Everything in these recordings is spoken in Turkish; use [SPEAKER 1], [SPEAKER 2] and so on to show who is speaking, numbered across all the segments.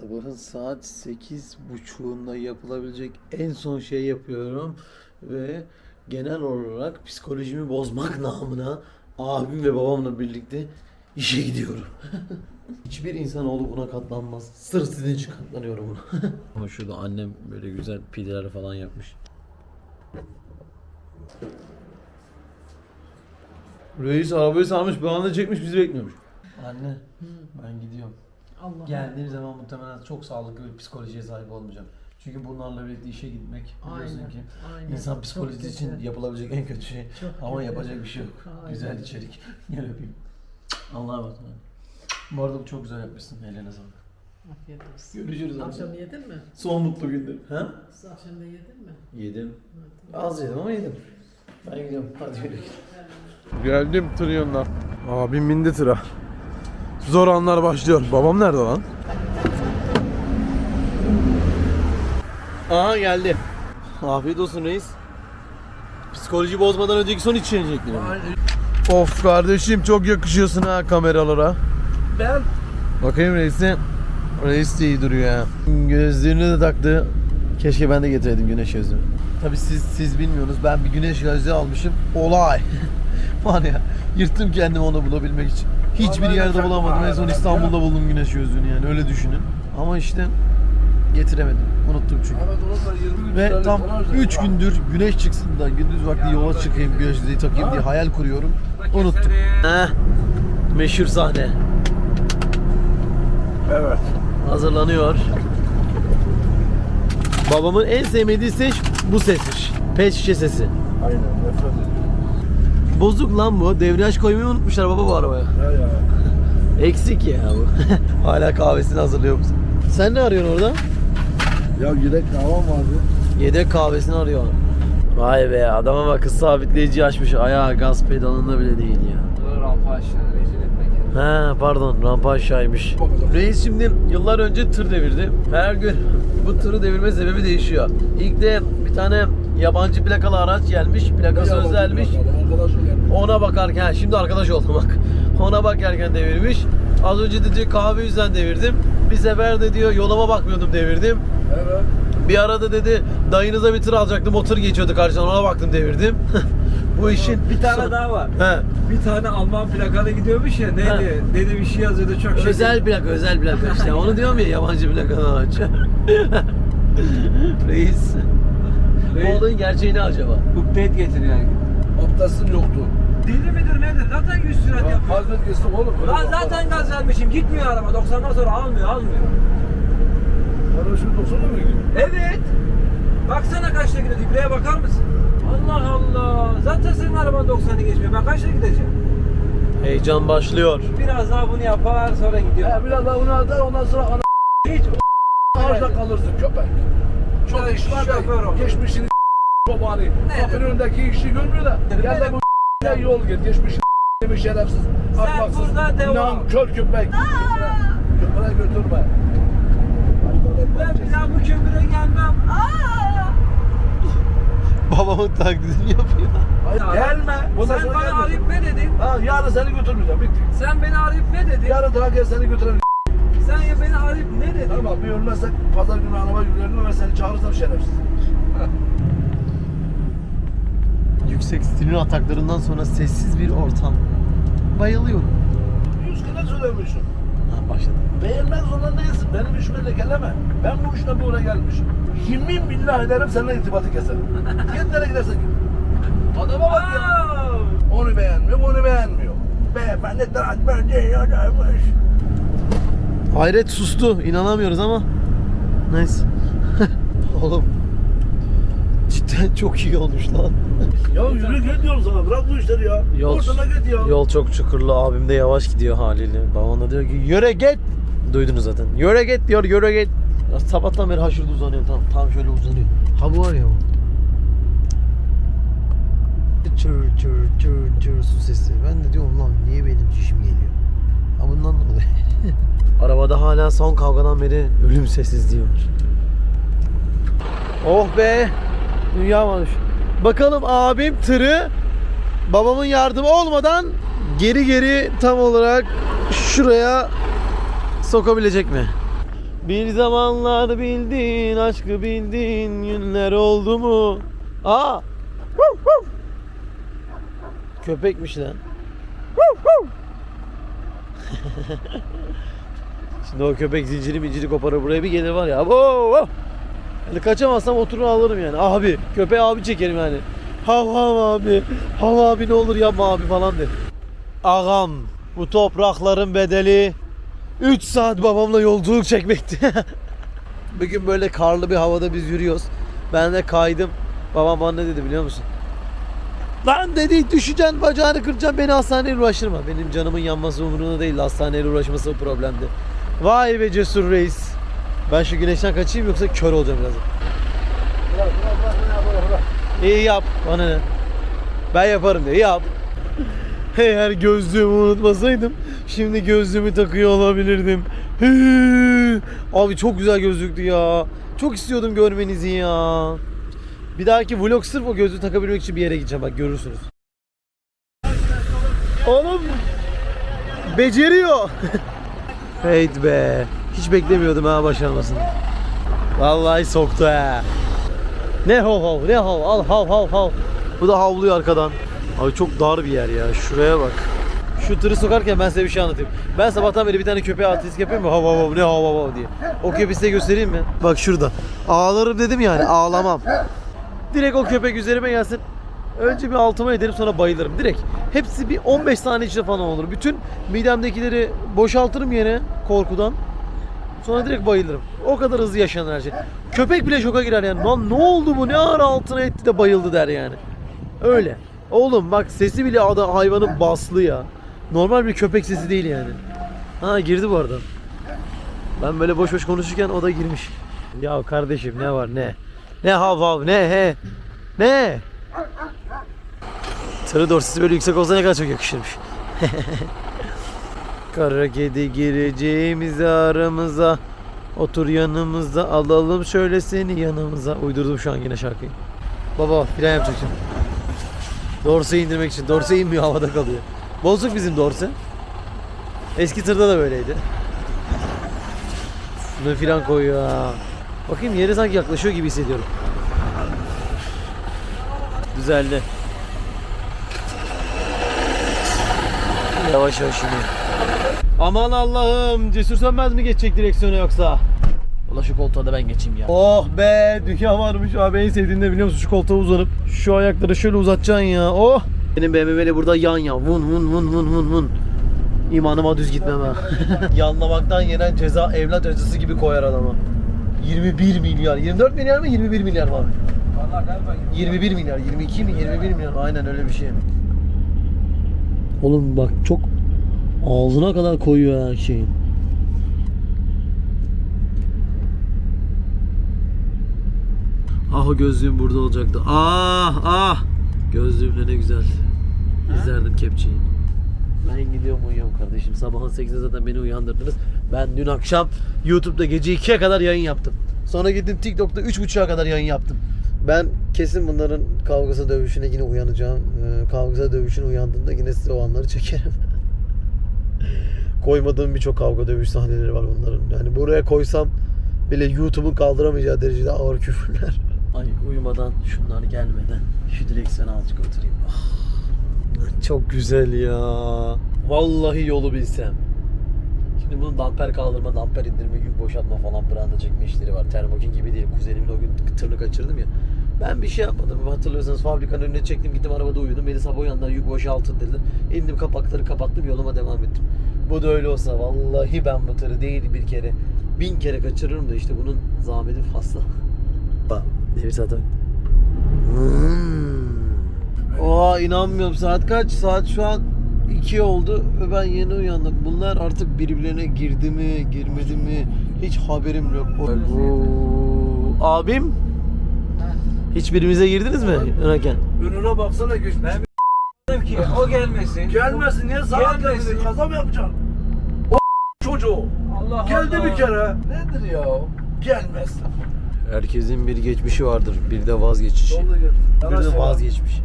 [SPEAKER 1] Sabahın saat 8.30'unda yapılabilecek en son şey yapıyorum ve genel olarak psikolojimi bozmak namına abim ve babamla birlikte işe gidiyorum. Hiçbir insanoğlu buna katlanmaz. Sırf sizin için katlanıyorum buna. Ama şurada annem böyle güzel pideler falan yapmış. Reis arabayı sarmış, bir anda çekmiş, bizi bekliyormuş. Anne, ben gidiyorum.
[SPEAKER 2] Allah.
[SPEAKER 1] Geldiğim zaman muhtemelen çok sağlıklı bir psikolojiye sahip olmayacağım. Çünkü bunlarla birlikte işe gitmek biliyorsun
[SPEAKER 2] Aynen,
[SPEAKER 1] ki
[SPEAKER 2] aynen.
[SPEAKER 1] insan
[SPEAKER 2] Çok
[SPEAKER 1] psikolojisi için
[SPEAKER 2] güzel.
[SPEAKER 1] yapılabilecek en kötü şey.
[SPEAKER 2] Çok
[SPEAKER 1] Ama
[SPEAKER 2] güzel.
[SPEAKER 1] yapacak bir şey yok.
[SPEAKER 2] Aynen.
[SPEAKER 1] Güzel içerik. Gel öpeyim. Allah'a emanet. Bu arada çok güzel yapmışsın. Eline sağlık.
[SPEAKER 2] Afiyet olsun.
[SPEAKER 1] Görüşürüz abi.
[SPEAKER 2] Akşam yedin mi?
[SPEAKER 1] Son mutlu gündür. Ha?
[SPEAKER 2] Akşam da yedin mi?
[SPEAKER 1] Yedim. Az yedim ama yedim. Ben gidiyorum. Hadi yürü.
[SPEAKER 3] Geldim yanına. Abim bindi tıra. Zor anlar başlıyor. Babam nerede lan?
[SPEAKER 1] Aha geldi. Afiyet olsun reis. Psikoloji bozmadan önceki son içecekler.
[SPEAKER 3] Of kardeşim çok yakışıyorsun ha kameralara.
[SPEAKER 1] Ben
[SPEAKER 3] Bakayım reisi.
[SPEAKER 1] Reis de iyi duruyor ya. Gözlüğünü de taktı. Keşke ben de getireydim güneş gözlüğü. Tabi siz siz bilmiyorsunuz. Ben bir güneş gözlüğü almışım. Olay. Var ya yırttım kendimi onu bulabilmek için. Hiçbir yerde bulamadım. En son İstanbul'da buldum güneş gözlüğünü yani öyle düşünün. Ama işte getiremedim. Unuttum çünkü. Ve tam 3 gündür güneş çıksın da gündüz vakti yola çıkayım gözlüğü takayım diye hayal kuruyorum. Unuttum. Heh, meşhur sahne.
[SPEAKER 3] Evet.
[SPEAKER 1] hazırlanıyor. Babamın en sevmediği ses bu sesmiş. Pet şişe sesi.
[SPEAKER 3] Aynen nefret ediyorum.
[SPEAKER 1] Bozuk lan bu. Devriyaj koymayı unutmuşlar baba bu arabaya.
[SPEAKER 3] Ya ya.
[SPEAKER 1] Eksik ya bu. Hala kahvesini hazırlıyor musun? Sen ne arıyorsun orada?
[SPEAKER 3] Ya yedek davam vardı.
[SPEAKER 1] Yedek kahvesini arıyor. Vay be adama bak hız sabitleyici açmış. Ayağı gaz pedalında bile değil ya.
[SPEAKER 2] Rampa aşağı rezil etmek.
[SPEAKER 1] He pardon rampa aşağıymış. Reis şimdi yıllar önce tır devirdi. Her gün bu tırı devirme sebebi değişiyor. İlk de bir tane yabancı plakalı araç gelmiş. Plakası özelmiş.
[SPEAKER 3] Arkadaşım gelmiş.
[SPEAKER 1] Ona bakarken şimdi arkadaş oldu bak. Ona bakarken devirmiş. Az önce de diyor kahve yüzden devirdim. Bir sefer de diyor yoluma bakmıyordum devirdim.
[SPEAKER 3] Evet.
[SPEAKER 1] Bir arada dedi dayınıza bir tır alacaktım o tır geçiyordu karşıdan ona baktım devirdim. Bu işin
[SPEAKER 4] Bir tane daha var.
[SPEAKER 1] He.
[SPEAKER 4] Bir tane Alman plakalı gidiyormuş ya neydi?
[SPEAKER 1] Ha.
[SPEAKER 4] Dedi bir şey yazıyordu çok şey.
[SPEAKER 1] Özel plaka, özel plaka işte. Onu diyorum ya yabancı plakadan aç. Reis. Bu
[SPEAKER 4] Reis.
[SPEAKER 1] olayın gerçeği ne acaba?
[SPEAKER 4] Update getiriyor yani.
[SPEAKER 3] Abdestim yoktu.
[SPEAKER 4] Deli midir nedir? Zaten 100 sürat
[SPEAKER 3] Ya
[SPEAKER 4] yapıyor.
[SPEAKER 3] Hazret geçtim oğlum.
[SPEAKER 4] Lan zaten gaz vermişim. Gitmiyor araba. 90'dan sonra almıyor almıyor.
[SPEAKER 3] Bana şu 90'a mı gidiyor?
[SPEAKER 4] Evet. Baksana kaçta gidiyor. Dibreye bakar mısın? Allah Allah. Zaten senin araban 90'ı geçmiyor. Ben kaçta gideceğim?
[SPEAKER 1] Heyecan başlıyor.
[SPEAKER 4] Biraz daha bunu yapar sonra gidiyor.
[SPEAKER 3] Ya biraz daha bunu atar ondan sonra ana
[SPEAKER 4] Hiç
[SPEAKER 3] ağaçta kalırsın köpek. Çok
[SPEAKER 4] Ya
[SPEAKER 3] iş var
[SPEAKER 4] şoför ol.
[SPEAKER 3] da geçmişini babani.
[SPEAKER 4] Ne
[SPEAKER 3] Kapının önündeki işi görmüyor da. Gel de bu ya yol git. Geçmişini demiş şerefsiz.
[SPEAKER 4] Burada devam.
[SPEAKER 3] Nankör köpek. Köpeğe götürme.
[SPEAKER 4] ben bir daha bu kömüre gelmem.
[SPEAKER 1] Babamın taklidini yapıyor.
[SPEAKER 3] Hayır, gelme.
[SPEAKER 4] Sen bana arayıp ne dedin?
[SPEAKER 3] Ha, yarın seni götürmeyeceğim. Bitti.
[SPEAKER 4] Sen beni arayıp ne dedin?
[SPEAKER 3] Yarın daha gel seni götürelim.
[SPEAKER 4] Sen ya beni arayıp ne dedin?
[SPEAKER 3] Tamam bir ölmezsek pazar günü araba yüklerini ve seni çağırırsam şerefsiz.
[SPEAKER 1] Yüksek stilin ataklarından sonra sessiz bir ortam. Bayılıyorum.
[SPEAKER 3] Yüz kere söylemişim.
[SPEAKER 1] Ha başladı.
[SPEAKER 3] Beğenmek zorunda değilsin. Benim işime lekeleme. Ben bu işle buraya gelmişim. Yemin billah ederim seninle irtibatı keserim. Git nereye gidersen git. Adama bak ya. Onu beğenmiyor, bunu beğenmiyor. Beyefendi transfer diyorlarmış.
[SPEAKER 1] Hayret sustu. İnanamıyoruz ama. Neyse. Oğlum. Cidden çok iyi olmuş lan.
[SPEAKER 3] Ya yürü git diyorum sana. Bırak bu işleri ya.
[SPEAKER 1] Yol,
[SPEAKER 3] Ortana git ya.
[SPEAKER 1] yol çok çukurlu. Abim de yavaş gidiyor haliyle. Babam da diyor ki yöre git. Duydunuz zaten. Yöre git diyor yöre git. Ya sabahtan beri haşırda uzanıyor tam. Tam şöyle uzanıyor. Ha bu var ya o. Çır çır çır çır su sesi. Ben de diyorum lan niye benim çişim geliyor? Ha bundan dolayı. Arabada hala son kavgadan beri ölüm sessizliği var. Oh be! Dünya varmış. Bakalım abim tırı babamın yardımı olmadan geri geri tam olarak şuraya sokabilecek mi? Bir zamanlar bildin, aşkı bildin, günler oldu mu? Aa! Köpekmiş lan. Şimdi o köpek zinciri minciri koparır buraya bir gelir var ya. Wow, wow. Yani kaçamazsam oturur alırım yani. Abi köpeğe abi çekerim yani. Hav hav abi. Hav abi ne olur yapma abi falan der. Ağam bu toprakların bedeli 3 saat babamla yolculuk çekmekti. Bugün böyle karlı bir havada biz yürüyoruz. Ben de kaydım. Babam bana ne dedi biliyor musun? Lan dedi düşeceksin bacağını kıracaksın beni hastaneye uğraştırma. Benim canımın yanması umurunda değil hastaneye uğraşması problemdi. Vay be cesur reis. Ben şu güneşten kaçayım yoksa kör olacağım birazdan. İyi yap bana ne? Ben yaparım diye yap. Eğer gözlüğümü unutmasaydım şimdi gözlüğümü takıyor olabilirdim. Abi çok güzel gözlüktü ya. Çok istiyordum görmenizi ya. Bir dahaki vlog sırf o gözlüğü takabilmek için bir yere gideceğim bak görürsünüz. Oğlum beceriyor. Heyt be. Hiç beklemiyordum ha başarmasını. Vallahi soktu ha. Ne hav hav ne hav al hav hav hav. Bu da havlıyor arkadan. Abi çok dar bir yer ya. Şuraya bak. Şu tırı sokarken ben size bir şey anlatayım. Ben sabahtan beri bir tane köpeğe artist yapıyorum ya hav hav hav ne hav hav hav diye. O köpeği size göstereyim mi? Bak şurada. Ağlarım dedim yani ağlamam. Direkt o köpek üzerime gelsin. Önce bir altıma ederim sonra bayılırım. Direkt. Hepsi bir 15 saniye içinde falan olur. Bütün midemdekileri boşaltırım yere korkudan. Sonra direkt bayılırım. O kadar hızlı yaşanır her şey. Köpek bile şoka girer yani. Lan ne oldu bu? Ne ara altına etti de bayıldı der yani. Öyle. Oğlum bak sesi bile ada hayvanın baslı ya. Normal bir köpek sesi değil yani. Ha girdi bu arada. Ben böyle boş boş konuşurken o da girmiş. Ya kardeşim ne var ne? Ne hav hav ne he? Ne? Tırı dorsesi böyle yüksek olsa ne kadar çok yakışırmış. Kara kedi gireceğimiz aramıza. Otur yanımızda alalım şöyle seni yanımıza. Uydurdum şu an yine şarkıyı. Baba fren yapacak şimdi. Dorse'yi indirmek için Dorse inmiyor havada kalıyor. Bozuk bizim Dorse. Eski tırda da böyleydi. Ne fren koyuyor ha. Bakayım yere sanki yaklaşıyor gibi hissediyorum. Düzeldi Yavaş yavaş iniyor Aman Allah'ım cesur sönmez mi geçecek direksiyona yoksa? Ulan şu koltuğa da ben geçeyim ya. Oh be dünya varmış abi en sevdiğim de biliyor musun şu koltuğa uzanıp şu ayakları şöyle uzatacaksın ya oh. Benim BMW'le burada yan yan vun vun vun vun vun vun. İmanıma düz gitmem ha. Yanlamaktan yenen ceza evlat acısı gibi koyar adama. 21 milyar. 24 milyar mı 21 milyar mı abi?
[SPEAKER 4] Vallahi galiba
[SPEAKER 1] 21 milyar, 22 mi, 21 milyar aynen öyle bir şey. Oğlum bak çok ağzına kadar koyuyor her şeyin. Ah o gözlüğüm burada olacaktı. Ah ah. Gözlüğümle ne güzel. İzlerdim kepçeyi. Ben gidiyorum uyuyorum kardeşim. Sabahın 8'de zaten beni uyandırdınız. Ben dün akşam YouTube'da gece 2'ye kadar yayın yaptım. Sonra gittim TikTok'ta 3.30'a kadar yayın yaptım. Ben kesin bunların kavgası dövüşüne yine uyanacağım. Ee, kavgası dövüşüne uyandığımda yine size o anları çekerim. Koymadığım birçok kavga dövüş sahneleri var bunların. Yani buraya koysam bile YouTube'un kaldıramayacağı derecede ağır küfürler. Ay uyumadan şunlar gelmeden şu direksiyona azıcık oturayım. Ah, çok güzel ya. Vallahi yolu bilsem. Şimdi bunun damper kaldırma, damper indirme, yük boşaltma falan branda çekme işleri var. Termokin gibi değil. Kuzenimin o gün tırını kaçırdım ya. Ben bir şey yapmadım. Hatırlıyorsanız fabrikanın önüne çektim gittim arabada uyudum. Beni sabah uyandılar yük boşaltın dedi. İndim kapakları kapattım yoluma devam ettim. Bu da öyle olsa vallahi ben bu tırı değil bir kere bin kere kaçırırım da işte bunun zahmeti fazla. Bak devir saate. Hmm. Oha inanmıyorum saat kaç? Saat şu an 2 oldu ve ben yeni uyandım. Bunlar artık birbirlerine girdi mi, girmedi mi hiç haberim yok. Oo, abim hiçbirimize girdiniz mi Önerken?
[SPEAKER 3] Önüne baksana geç.
[SPEAKER 4] Ben dedim ki o gelmesin.
[SPEAKER 3] Gelmesin niye sağa
[SPEAKER 4] Gelmesin.
[SPEAKER 3] Kaza mı yapacaksın? O çocuğu.
[SPEAKER 4] Allah
[SPEAKER 3] Geldi
[SPEAKER 4] Allah.
[SPEAKER 3] bir kere. Nedir ya? Gelmez.
[SPEAKER 1] Herkesin bir geçmişi vardır. Bir de vazgeçişi. Bir de vazgeçmiş.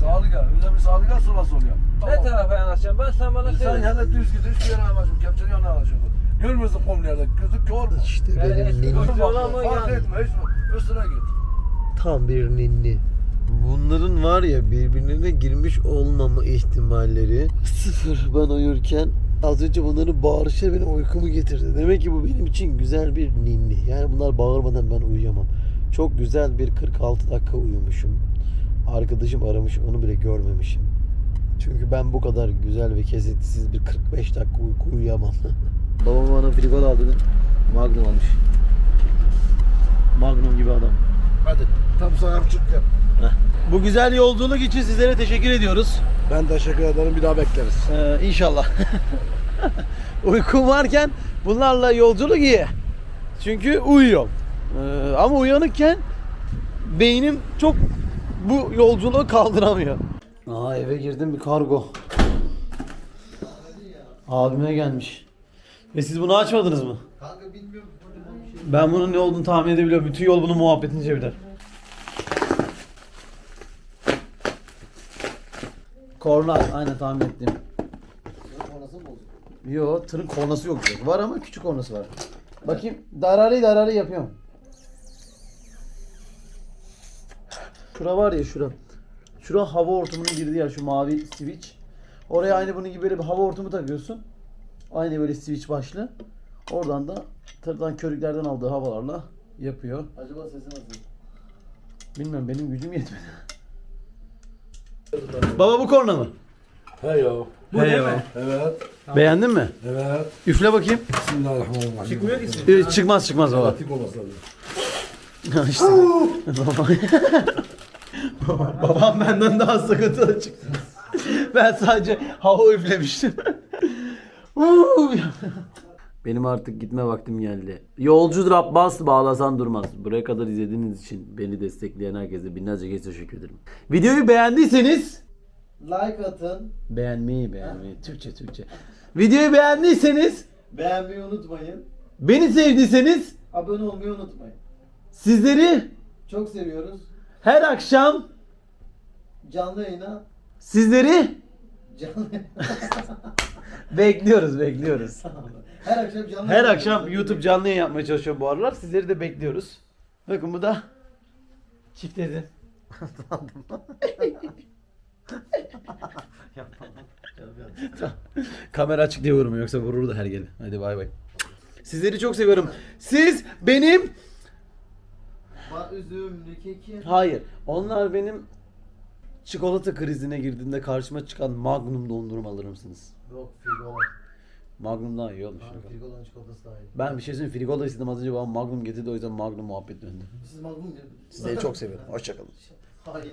[SPEAKER 3] Sağlı gel. Önce bir sağlı gel sonra sol yap.
[SPEAKER 4] Ne tarafa yanaşacağım? Ben sen bana
[SPEAKER 3] Sen
[SPEAKER 4] söyle.
[SPEAKER 3] hele düz git. Hiçbir yere yanaşma. Kepçenin yanına yanaşma. Görmüyorsun komlerde. Gözü kör mü?
[SPEAKER 1] İşte benim.
[SPEAKER 4] Fark
[SPEAKER 3] etme üstüne git.
[SPEAKER 1] Tam bir ninni. Bunların var ya birbirine girmiş olmama ihtimalleri sıfır. Ben uyurken az önce bunların bağırışları benim uykumu getirdi. Demek ki bu benim için güzel bir ninni. Yani bunlar bağırmadan ben uyuyamam. Çok güzel bir 46 dakika uyumuşum. Arkadaşım aramış onu bile görmemişim. Çünkü ben bu kadar güzel ve kesintisiz bir 45 dakika uyku uyuyamam. Babam bana frigo aldı. Magnum almış. Magnum gibi adam.
[SPEAKER 3] Hadi tam sana çık yap.
[SPEAKER 1] Bu güzel yolculuk için sizlere teşekkür ediyoruz.
[SPEAKER 3] Ben teşekkür ederim. Bir daha bekleriz.
[SPEAKER 1] Ee, inşallah. Uykum varken bunlarla yolculuk iyi. Çünkü uyuyorum. Ee, ama uyanıkken beynim çok bu yolculuğu kaldıramıyor. Aa eve girdim bir kargo. Abime gelmiş. Ve siz bunu açmadınız mı?
[SPEAKER 3] Kanka bilmiyorum.
[SPEAKER 1] Ben bunun ne olduğunu tahmin edebiliyorum. Bütün yol bunun muhabbetini çevirer. Korna aynen tahmin ettim. Yo tırın kornası yok. direkt. Var ama küçük kornası var. Bakayım darari darari yapıyorum. Şura var ya şura. Şura hava hortumunun girdiği yer şu mavi switch. Oraya aynı bunun gibi böyle bir hava hortumu takıyorsun. Aynı böyle switch başlı. Oradan da tırdan körüklerden aldığı havalarla yapıyor.
[SPEAKER 3] Acaba sesi nasıl?
[SPEAKER 1] Bilmiyorum benim gücüm yetmedi. Baba bu korna mı?
[SPEAKER 3] He yo.
[SPEAKER 4] Bu değil mi?
[SPEAKER 3] Evet.
[SPEAKER 1] Beğendin mi?
[SPEAKER 3] Evet.
[SPEAKER 1] Üfle bakayım.
[SPEAKER 3] Bismillahirrahmanirrahim.
[SPEAKER 4] Çıkmıyor ki.
[SPEAKER 1] Ee, çıkmaz çıkmaz baba.
[SPEAKER 3] Tip olması lazım.
[SPEAKER 1] işte. Baba- Babam benden daha sıkıntılı çıktı. ben sadece hava üflemiştim. Benim artık gitme vaktim geldi. Yolcudur Abbas bağlasan durmaz. Buraya kadar izlediğiniz için beni destekleyen herkese binlerce kez teşekkür ederim. Videoyu beğendiyseniz
[SPEAKER 5] Like atın.
[SPEAKER 1] beğenmeyi beğenmeyi Türkçe Türkçe. Videoyu beğendiyseniz
[SPEAKER 5] Beğenmeyi unutmayın.
[SPEAKER 1] beni sevdiyseniz
[SPEAKER 5] Abone olmayı unutmayın.
[SPEAKER 1] sizleri
[SPEAKER 5] Çok seviyoruz.
[SPEAKER 1] her akşam
[SPEAKER 5] Canlı yayına
[SPEAKER 1] sizleri
[SPEAKER 5] canlı
[SPEAKER 1] bekliyoruz bekliyoruz.
[SPEAKER 5] Her akşam canlı
[SPEAKER 1] Her akşam. YouTube canlı yayın yapmaya çalışıyorum bu aralar. Sizleri de bekliyoruz. Bakın bu da çift dedi. Kamera açık diye vurmuyor yoksa vurur da her gele. Hadi bay bay. Sizleri çok seviyorum. Siz benim
[SPEAKER 5] Ba- Üzümlü keki.
[SPEAKER 1] Hayır. Onlar benim çikolata krizine girdiğinde karşıma çıkan Magnum dondurmalarımsınız.
[SPEAKER 5] Yok frigo.
[SPEAKER 1] Magnum daha iyi olmuş.
[SPEAKER 5] Abi frigodan çikolatası daha iyi.
[SPEAKER 1] Ben bir şey söyleyeyim. Frigola istedim az önce babam Magnum getirdi o yüzden Magnum muhabbet döndü.
[SPEAKER 5] Siz magnum mu?
[SPEAKER 1] Sizleri çok seviyorum. Hoşçakalın.
[SPEAKER 5] Hayır.